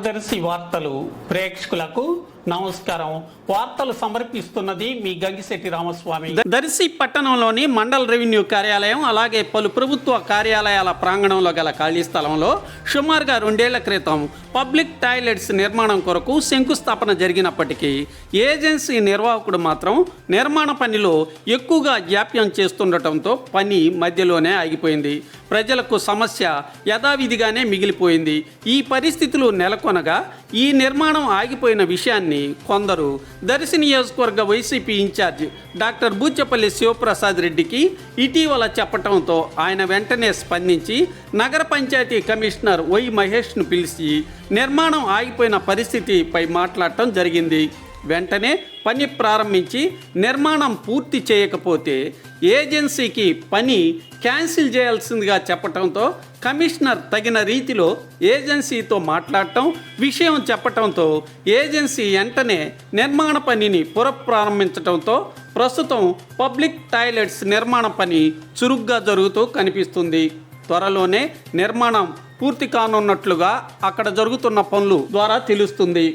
మన దర్శి వార్తలు ప్రేక్షకులకు నమస్కారం. వార్తలు సమర్పిస్తున్నది మీ గంగిశెట్టి రామస్వామి. దర్శి పట్టణంలోని మండల రెవెన్యూ కార్యాలయం అలాగే పలు ప్రభుత్వ కార్యాలయాల ప్రాంగణంలో గల ఖాళీ స్థలంలో సుమారుగా రెండేళ్ళ క్రితం పబ్లిక్ టాయిలెట్స్ నిర్మాణం కొరకు శంకుస్థాపన జరిగినప్పటికీ ఏజెన్సీ నిర్వాహకుడు మాత్రం నిర్మాణ పనిలో ఎక్కువగా జాప్యం చేస్తుండటంతో పని మధ్యలోనే ఆగిపోయింది. ప్రజలకు సమస్య యథావిధిగానే మిగిలిపోయింది. ఈ పరిస్థితులు నెలకొనగా ఈ నిర్మాణం ఆగిపోయిన విషయాన్ని కొందరు దర్శి నియోజకవర్గ YCP incharge doctor Boochepalli Sivaprasad రెడ్డికి ఇటీవల చెప్పటంతో ఆయన వెంటనే స్పందించి నగర పంచాయతీ కమిషనర్ వై మహేష్ను పిలిచి నిర్మాణం ఆగిపోయిన పరిస్థితిపై మాట్లాడటం జరిగింది. వెంటనే పని ప్రారంభించి నిర్మాణం పూర్తి చేయకపోతే ఏజెన్సీకి పని క్యాన్సిల్ చేయాల్సిందిగా చెప్పటంతో కమిషనర్ తగిన రీతిలో ఏజెన్సీతో మాట్లాడటం విషయం చెప్పటంతో ఏజెన్సీ వెంటనే నిర్మాణ పనిని పునఃప్రారంభించడంతో ప్రస్తుతం పబ్లిక్ టాయిలెట్స్ నిర్మాణ పని చురుగ్గా జరుగుతూ కనిపిస్తుంది. త్వరలోనే నిర్మాణం పూర్తి కానున్నట్లుగా అక్కడ జరుగుతున్న పనులు ద్వారా తెలుస్తుంది.